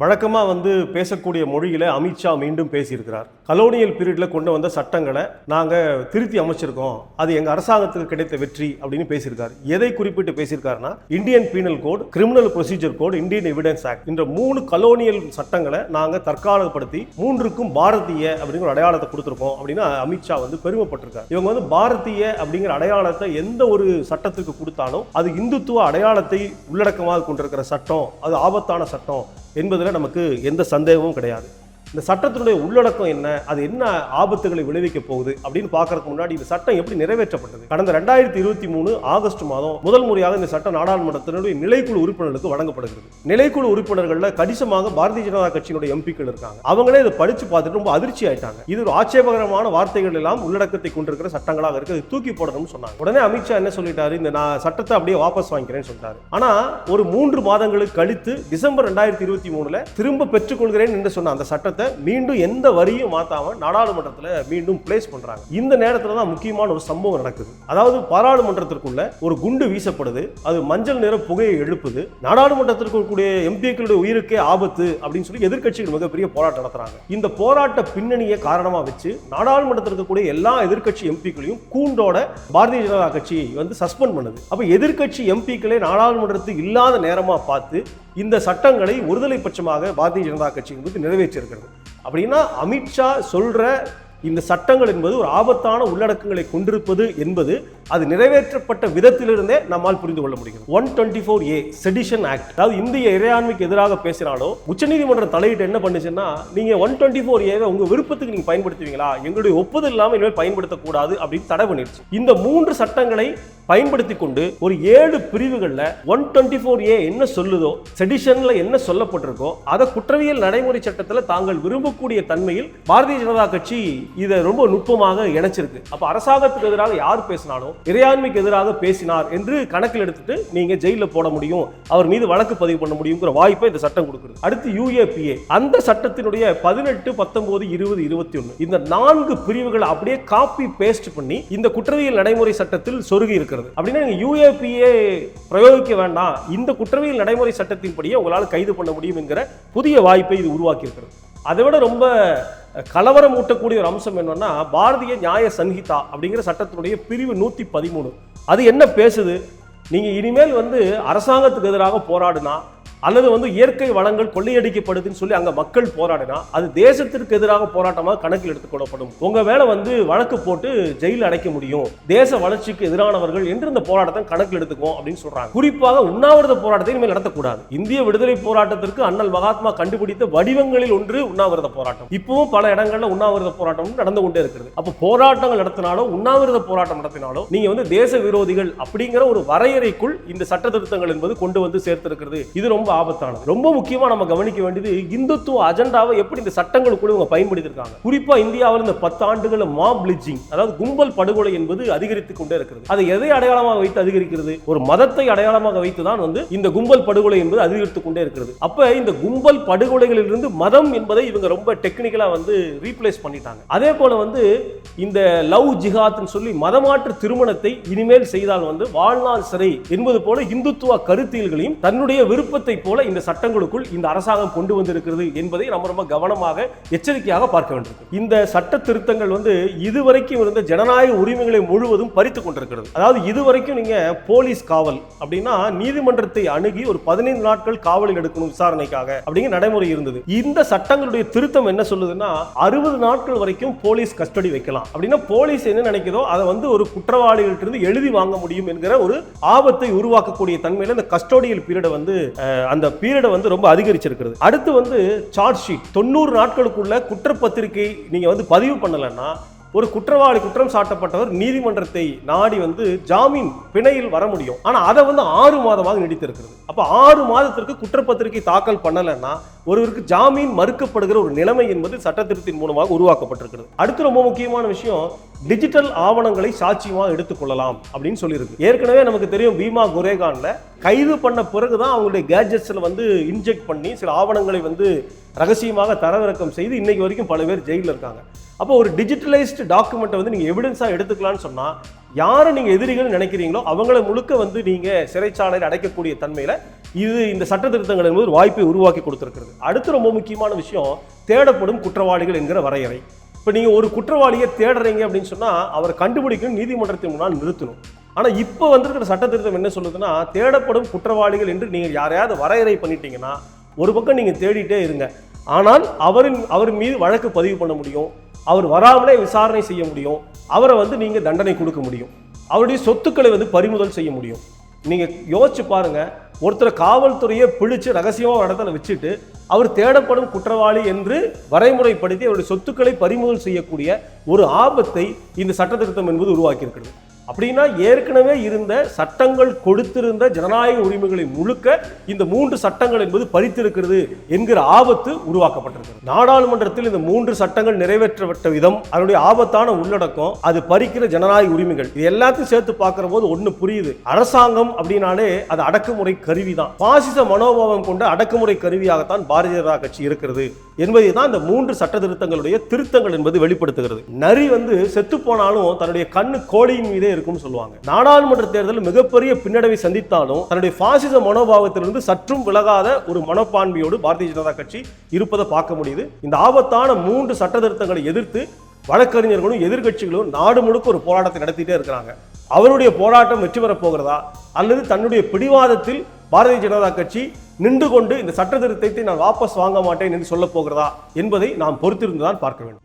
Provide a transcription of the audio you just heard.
வழக்கமாக வந்து பேசக்கூடிய மொழியில் அமித்ஷா மீண்டும் பேசியிருக்கிறார். கலோனியல் பீரியடில் கொண்டு வந்த சட்டங்களை நாங்கள் திருத்தி அமைச்சிருக்கோம். அது எங்கள் அரசாங்கத்துக்கு கிடைத்த வெற்றி அப்படின்னு பேசியிருக்காரு. எதை குறிப்பிட்டு பேசியிருக்காருன்னா Indian penal code criminal procedure code Indian evidence act என்ற மூணு கலோனியல் சட்டங்களை நாங்கள் தற்காலப்படுத்தி மூன்றுக்கும் பாரதிய அப்படிங்கிற ஒரு அடையாளத்தை கொடுத்துருக்கோம் அப்படின்னு அமித்ஷா வந்து பெருமைப்பட்டிருக்காரு. இவங்க வந்து பாரதிய அப்படிங்கிற அடையாளத்தை எந்த ஒரு சட்டத்துக்கு கொடுத்தாலும் அது இந்துத்துவ அடையாளத்தை உள்ளடக்கமாக கொண்டிருக்கிற சட்டம் அது ஆபத்தான சட்டம் என்பதில் நமக்கு எந்த சந்தேகமும் கிடையாது. இந்த சட்டத்தினுடைய உள்ளடக்கம் என்ன? அது என்ன ஆபத்துகளை விளைவிக்க போகுது? அப்படின்னு பார்க்கறதுக்கு முன்னாடி இந்த சட்டம் எப்படி நிறைவேற்றப்பட்டது? கடந்த ரெண்டாயிரத்தி இருபத்தி மூணு ஆகஸ்ட் மாதம் முதல் முறையாக இந்த சட்டம் நாடாளுமன்றத்தினுடைய நிலைக்குழு உறுப்பினர்களுக்கு வழங்கப்படுகிறது. நிலைக்குழு உறுப்பினர்களில் கணிசமாக பாரதிய ஜனதா கட்சியினுடைய எம்பிக்கள் இருக்காங்க. அவங்களே இதை படிச்சு பார்த்துட்டு ரொம்ப அதிர்ச்சி ஆயிட்டாங்க. இது ஒரு ஆட்சேபகரமான வார்த்தைகள் எல்லாம் உள்ளடக்கத்தை கொண்டிருக்கிற சட்டங்களாக இருக்கு. அது தூக்கி போடணும்னு சொன்னாங்க. உடனே அமித்ஷா என்ன சொல்லிட்டாரு? இந்த நான் சட்டத்தை அப்படியே வாபஸ் வாங்கிக்கிறேன்னு சொல்லிட்டாரு. ஆனா ஒரு மூன்று மாதங்களுக்கு கழித்து டிசம்பர் ரெண்டாயிரத்தி இருபத்தி மூணுல திரும்ப பெற்றுக்கொள்கிறேன் என்று சொன்ன அந்த சட்டத்தை மீண்டும் எந்த வரியும் மாத்தாம நாடாளுமன்றத்துல மீண்டும் பிளேஸ் பண்றாங்க. இந்த நேரத்துல தான் முக்கியமான ஒரு சம்பவம் நடக்குது. அதாவது பாராளுமன்றத்திற்குள்ள ஒரு குண்டு வீசப்படுது. அது மஞ்சள் நிற புகையை எழுப்புது. நாடாளுமன்றத்திற்கு இருக்கக்கூடிய எம்பிக்களுடைய உயிருக்கே ஆபத்து அப்படின்னு சொல்லி எதிர்க்கட்சிகள் மிகப்பெரிய போராட்டம் நடத்துறாங்க. இந்த போராட்ட பின்னணியை காரணமா வச்சு நாடாளுமன்றத்தில் இருக்கக்கூடிய எல்லா எதிர்கட்சி எம்பிக்களையும் கூண்டோட பாரதிய ஜனதா கட்சி வந்து சஸ்பெண்ட் பண்ணுது. அப்ப எதிர்கட்சி எம்பிக்களே நாடாளுமன்றத்துக்கு இல்லாத நேரமா பார்த்து இந்த சட்டங்களை ஒருதலை பட்சமாக பாரதிய ஜனதா கட்சி என்பது நிறைவேற்றியிருக்கிறது. அப்படின்னா அமித்ஷா சொல்கிற இந்த சட்டங்கள் என்பது ஒரு ஆபத்தான உள்ளடக்கங்களை கொண்டிருப்பது என்பது அது நிறைவேற்றப்பட்ட விதத்திலிருந்தே நம்மால் புரிந்து கொள்ள முடியும் one twenty four A sedition act அதாவது இந்திய இறையாண்மைக்கு எதிராக பேசினாலோ உச்சநீதிமன்றம் தலையிட்டு என்ன பண்ணுச்சுன்னா நீங்க ஒன் டுவெண்ட்டி ஃபோர் ஏவை உங்க விருப்பத்துக்கு நீங்க பயன்படுத்துவீங்களா? எங்களுடைய ஒப்புதல் இல்லாமல் இனிமேல் பயன்படுத்தக்கூடாது அப்படின்னு தடை பண்ணிருச்சு இந்த மூன்று சட்டங்களை பயன்படுத்தி கொண்டு ஒரு ஏழு பிரிவுகளில் ஒன் டுவெண்ட்டி ஃபோர் ஏ என்ன சொல்லுதோ செடிஷனில் என்ன சொல்லப்பட்டிருக்கோ அதை குற்றவியல் நடைமுறை சட்டத்தில் தாங்கள் விரும்பக்கூடிய தன்மையில் பாரதிய ஜனதா கட்சி இதை ரொம்ப நுட்பமாக இணைச்சிருக்கு. அப்ப அரசாங்கத்துக்கு எதிராக யார் பேசினாலும் இறையாண்மைக்கு எதிராக பேசினார் என்று கணக்கில் எடுத்துட்டு நீங்க ஜெயில போட முடியும் அவர் மீது வழக்கு பதிவு பண்ண முடியுங்கிற வாய்ப்பை இந்த சட்டம் கொடுக்குது. அடுத்து யூஏபிஏ. அந்த சட்டத்தினுடைய பதினெட்டு பத்தொன்பது இருபது இருபத்தி ஒன்று இந்த நான்கு பிரிவுகளை அப்படியே காப்பி பேஸ்ட் பண்ணி இந்த குற்றவியல் நடைமுறை சட்டத்தில் சொருகி இருக்கிறது. அப்படின்னா நீங்க யூஏபிஏ பிரயோகிக்க வேண்டாம். இந்த குற்றவியல் நடைமுறை சட்டத்தின்படியே உங்களால் கைது பண்ண முடியும் என்கிற புதிய வாய்ப்பை இது உருவாக்கி இருக்கிறது அதை விட ரொம்ப கலவரம் ஊட்டக்கூடிய ஒரு அம்சம் என்னன்னா பாரதிய நியாய சன்ஹிதா அப்படிங்கிற சட்டத்தினுடைய பிரிவு நூத்தி பதிமூணு. அது என்ன பேசுது? நீங்க இனிமேல் வந்து அரசாங்கத்துக்கு எதிராக போராடினா அல்லது வந்து இயற்கை வளங்கள் கொள்ளையடிக்கப்படுதுன்னு சொல்லி அங்க மக்கள் போராடினா அது தேசத்திற்கு எதிராக போராட்டமாக கணக்கில் எடுத்துக்கொள்ளப்படும் உங்க வேலை வந்து வழக்கு போட்டு ஜெயில் அடைக்க முடியும். தேச வளர்ச்சிக்கு எதிரானவர்கள் என்று இந்த போராட்டத்தை கணக்கில் எடுத்துக்குவோம் அப்படின்னு சொல்றாங்க. குறிப்பாக உண்ணாவிரத போராட்டத்தை இனிமேல் நடத்தக்கூடாது. இந்திய விடுதலை போராட்டத்திற்கு அண்ணல் மகாத்மா கண்டுபிடித்த வடிவங்களில் ஒன்று உண்ணாவிரத போராட்டம். இப்பவும் பல இடங்கள்ல உண்ணாவிரத போராட்டம் நடந்து கொண்டே இருக்கிறது. அப்போ போராட்டங்கள் நடத்தினாலோ உண்ணாவிரத போராட்டம் நடத்தினாலோ நீங்க வந்து தேச விரோதிகள் அப்படிங்கிற ஒரு வரையறைக்குள் இந்த சட்ட திருத்தங்கள் என்பது கொண்டு வந்து சேர்த்திருக்கிறது. இது ரொம்ப ஆபத்தானது. ரொம்ப முக்கியமா நம்ம கவனிக்க வேண்டியது இந்துத்துவ அஜெண்டாவை எப்படி இந்த சட்டங்களுக்குள்ள இவங்க பயன்படுத்தியிருக்காங்க குறிப்பா இந்தியாவில் இந்த பத்து ஆண்டுகள் மாப் அதாவது கும்பல் படுகொலை என்பது அதிகரித்துக் கொண்டே இருக்கிறது. அதை எதை அடையாளமாக வைத்து அதிகரிக்கிறது? ஒரு மதத்தை அடையாளமாக வைத்து தான் வந்து இந்த கும்பல் படுகொலை என்பது அதிகரித்துக் கொண்டே இருக்கிறது. அப்ப இந்த கும்பல் படுகொலைகளிலிருந்து மதம் என்பதை இவங்க ரொம்ப டெக்னிக்கலா வந்து ரீப்ளேஸ் பண்ணிட்டாங்க. அதே போல வந்து இந்த லவ் ஜிஹாத்னு சொல்லி மதமாற்று திருமணத்தை இனிமேல் செய்தால் வந்து வாழ்நாள் சிறை என்பது போல இந்துத்துவ கருத்தியல்களையும் தன்னுடைய விருப்பத்தை போல இந்த சட்டங்களுக்குள் இந்த அரசாங்கம் கொண்டு வந்திருக்கிறது என்பதை நம்ம ரொம்ப கவனமாக எச்சரிக்கையாக பார்க்க வேண்டும் இந்த சட்ட திருத்தங்கள் வந்து இதுவரைக்கும் இருந்த ஜனநாயக உரிமைகளை முழுவதும் பறித்து கொண்டிருக்கிறது. அதாவது இதுவரைக்கும் நீங்க போலீஸ் காவல் அப்படின்னா நீதிமன்றத்தை அணுகி ஒரு பதினைந்து நாட்கள் காவலில் எடுக்கணும் விசாரணைக்காக அப்படிங்கிற நடைமுறை இருந்தது. இந்த சட்டங்களுடைய திருத்தம் என்ன சொல்லுதுன்னா அறுபது நாட்கள் வரைக்கும் போலீஸ் கஸ்டடி வைக்கலாம். அப்படின்னா போலீஸ் என்ன நினைக்குதோ அதை வந்து ஒரு குற்றவாளிகளிட்டிருந்து எழுதி வாங்க முடியும் என்கிற ஒரு ஆபத்தை உருவாக்கக்கூடிய தன்மையில் இந்த கஸ்டோடியல் பீரியடை வந்து அந்த பீரியடை வந்து ரொம்ப அதிகரிச்சிருக்கிறது. அடுத்து வந்து சார்ஜ் ஷீட் தொண்ணூறு நாட்களுக்குள்ள குற்றப்பத்திரிகை நீங்கள் வந்து பதிவு பண்ணலைன்னா ஒரு குற்றவாளி குற்றம் சாட்டப்பட்டவர் நீதிமன்றத்தை நாடி வந்து ஜாமீன் பிணையில் வர முடியும். ஆனால் அதை வந்து ஆறு மாதமாக நீடித்திருக்கிறது. அப்போ ஆறு மாதத்திற்கு குற்றப்பத்திரிகை தாக்கல் பண்ணலைன்னா ஒருவருக்கு ஜாமீன் மறுக்கப்படுகிற ஒரு நிலைமை என்பது சட்டத்திருத்தின் மூலமாக உருவாக்கப்பட்டிருக்கிறது. அடுத்து ரொம்ப முக்கியமான விஷயம் டிஜிட்டல் ஆவணங்களை சாட்சியமாக எடுத்துக்கொள்ளலாம் அப்படின்னு சொல்லியிருக்கு. ஏற்கனவே நமக்கு தெரியும் பீமா குரேகான்ல கைது பண்ண பிறகுதான் அவங்களுடைய கேட்ஜெட்ஸில் வந்து இன்ஜெக்ட் பண்ணி சில ஆவணங்களை வந்து ரகசியமாக தரவிறக்கம் செய்து இன்னைக்கு வரைக்கும் பல பேர் ஜெயிலில் இருக்காங்க. அப்போ ஒரு டிஜிட்டலைஸ்டு டாக்குமெண்ட்டை வந்து நீங்கள் எவிடன்ஸாக எடுத்துக்கலாம்னு சொன்னால் யாரை நீங்கள் எதிரிகள்னு நினைக்கிறீங்களோ அவங்கள முழுக்க வந்து நீங்கள் சிறைச்சாலையில் அடைக்கக்கூடிய தன்மையில் இது இந்த சட்ட திருத்தங்கள் என்பது ஒரு வாய்ப்பை உருவாக்கி கொடுத்துருக்கிறது. அடுத்து ரொம்ப முக்கியமான விஷயம் தேடப்படும் குற்றவாளிகள் என்கிற வரையறை. இப்போ நீங்கள் ஒரு குற்றவாளியை தேடுறீங்க அப்படின்னு சொன்னால் அவரை கண்டுபிடிக்கணும் நீதிமன்றத்தின் முன்னால் நிறுத்தணும். ஆனால் இப்போ வந்திருக்கிற சட்ட திருத்தம் என்ன சொல்லுதுன்னா தேடப்படும் குற்றவாளிகள் என்று நீங்கள் யாரையாவது வரையறை பண்ணிட்டீங்கன்னா ஒரு பக்கம் நீங்கள் தேடிட்டே இருங்க. ஆனால் அவரின் அவர் மீது வழக்கு பதிவு பண்ண முடியும். அவர் வராமலே விசாரணை செய்ய முடியும். அவரை வந்து நீங்கள் தண்டனை கொடுக்க முடியும். அவருடைய சொத்துக்களை வந்து பறிமுதல் செய்ய முடியும். நீங்கள் யோசிச்சு பாருங்கள் ஒருத்தரை காவல்துறையை பிடிச்சு ரகசியமாக இடத்துல வச்சுட்டு அவர் தேடப்படும் குற்றவாளி என்று வரைமுறைப்படுத்தி அவருடைய சொத்துக்களை பறிமுதல் செய்யக்கூடிய ஒரு ஆபத்தை இந்த சட்ட திருத்தம் என்பது உருவாக்கியிருக்கிறது. அப்படின்னா ஏற்கனவே இருந்த சட்டங்கள் கொடுத்திருந்த ஜனநாயக உரிமைகளை முழுக்க இந்த மூன்று சட்டங்கள் என்பது பறித்திருக்கிறது என்கிற ஆபத்து உருவாக்கப்பட்டிருக்கிறது. நாடாளுமன்றத்தில் இந்த மூன்று சட்டங்கள் நிறைவேற்றப்பட்ட விதம் அதனுடைய ஆபத்தான உள்ளடக்கம் அது பறிக்கிற ஜனநாயக உரிமைகள். இது எல்லாத்தையும் சேர்த்து பார்க்கிற போது ஒன்று புரியுது. அரசாங்கம் அப்படின்னாலே அது அடக்குமுறை கருவி தான் பாசிச மனோபாவம் கொண்ட அடக்குமுறை கருவியாகத்தான் பாரதிய ஜனதா கட்சி இருக்கிறது என்பதை தான் இந்த மூன்று சட்ட திருத்தங்களுடைய திருத்தங்கள் என்பது வெளிப்படுத்துகிறது. நரி வந்து செத்து போனாலும் தன்னுடைய கண்ணு கோழியின் மீதே இருக்கும்னு சொல்லுவாங்க. நாடாளுமன்ற தேர்தல் மிகப்பெரிய பின்னடைவை சந்தித்தாலும் தன்னுடைய பாசிச மனோபாவத்திலிருந்து சற்றும் விலகாத ஒரு மனப்பான்மையோடு பாரதிய ஜனதா கட்சி இருப்பதை பார்க்க முடியுது. இந்த ஆபத்தான மூன்று சட்ட திருத்தங்களை எதிர்த்து வழக்கறிஞர்களும் எதிர்கட்சிகளும் நாடு முழுக்க ஒரு போராட்டத்தை நடத்திட்டே இருக்கிறாங்க. அவருடைய போராட்டம் வெற்றி பெறப் போகிறதா? அல்லது தன்னுடைய பிடிவாதத்தில் பாரதிய ஜனதா கட்சி நின்று கொண்டு இந்த சட்ட திருத்தத்தை நான் வாபஸ் வாங்க மாட்டேன் என்று சொல்லப் போகிறதா? என்பதை நாம் பொறுத்திருந்துதான் பார்க்க வேண்டும்.